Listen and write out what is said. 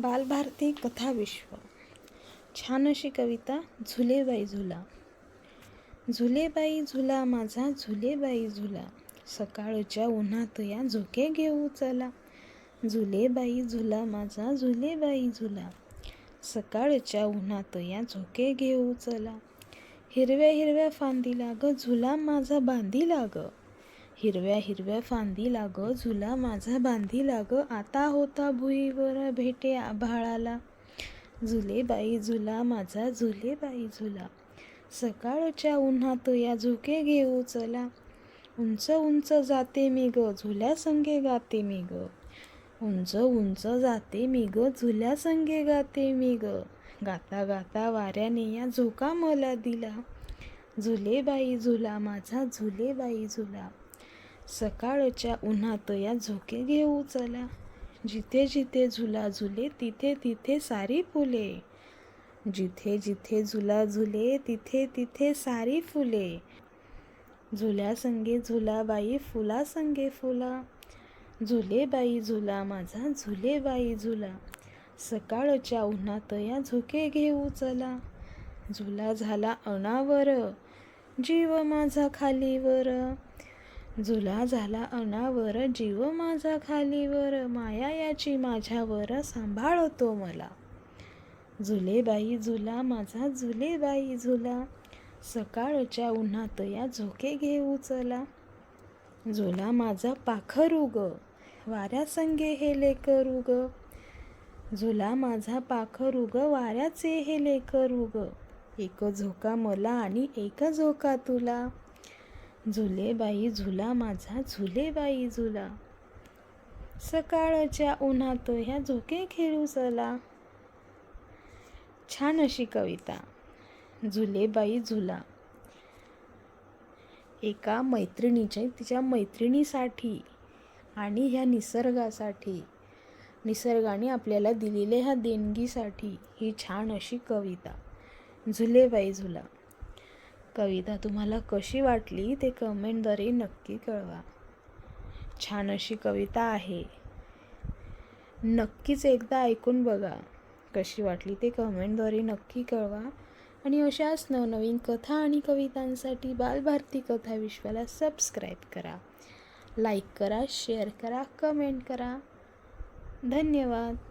बालभारती कथा विश्व. छान अशी कविता झुलेबाई झुला. झुलेबाई झुला माझा झुलेबाई झुला. सकाळच्या उन्हात या झोके घेऊ चला. झुलेबाई झुला माझा झुलेबाई झुला. सकाळच्या उन्हात या झोके घेऊ चला. हिरव्या हिरव्या फांदी लाग झुला माझा बांधी लाग. हिरव्या हिरव्या फांदीला लाग झुला माझा बांधीला लाग आता होता भुईवर भेटे आभाळाला झुलेबाई झुला माझा झुलेबाई झुला. सकाळच्या उन्हात या झुके घेऊ चला. उंच उंच जाते मी ग झुल्या संगे गाते मी ग. उंच उंच जाते मी ग झुल्या संगे गाते मी ग. गाता गाता वाऱ्याने या झोका मला दिला. झुलेबाई झुला माझा झुलेबाई झुला. सकाळच्या उन्हात या झोके घेऊ चला. जिथे जिथे झुला झुले तिथे तिथे सारी फुले. जिथे जिथे झुला झुले तिथे तिथे सारी फुले. झुल्या संगे झुलाबाई फुला संगे फुला. झुलेबाई झुला माझा झुलेबाई झुला. सकाळच्या उन्हात या झोके घेऊ चला. झुला झाला अनावर जीव माझा खालीवर. झुला झाला अनावर जीव माझा खालीवर माया याची माझ्यावर सांभाळतो मला. झुलेबाई झुला माझा झुलेबाई झुला सकाळच्या उन्हात या झोके घेऊ चला. झुला माझा पाखरू ग वाऱ्यासंगे हे लेकरू ग. झुला माझा पाखरू ग वाऱ्याचे हे लेकरू ग. एक झोका मला आणि एक झोका तुला. झुलेबाई झुला माझा झुलेबाई झुला. सकाळच्या उन्हात ह्या झोके खेळू चला. छान अशी कविता. झुलेबाई झुला. एका मैत्रिणीचे तिच्या मैत्रिणीसाठी आणि ह्या निसर्गासाठी निसर्गाने आपल्याला दिलेल्या ह्या देणगीसाठी ही छान अशी कविता. झुलेबाई झुला. कविता तुम्हाला कशी वाटली ते कमेंटद्वारे नक्की कळवा. छान अशी कविता आहे. नक्कीच एकदा ऐकून बघा. कशी वाटली ते कमेंटद्वारे नक्की कळवा. आणि अशाच नवनवीन कथा आणि कवितांसाठी बालभारती कथा विश्वाला सबस्क्राईब करा. लाईक करा शेअर करा कमेंट करा. धन्यवाद.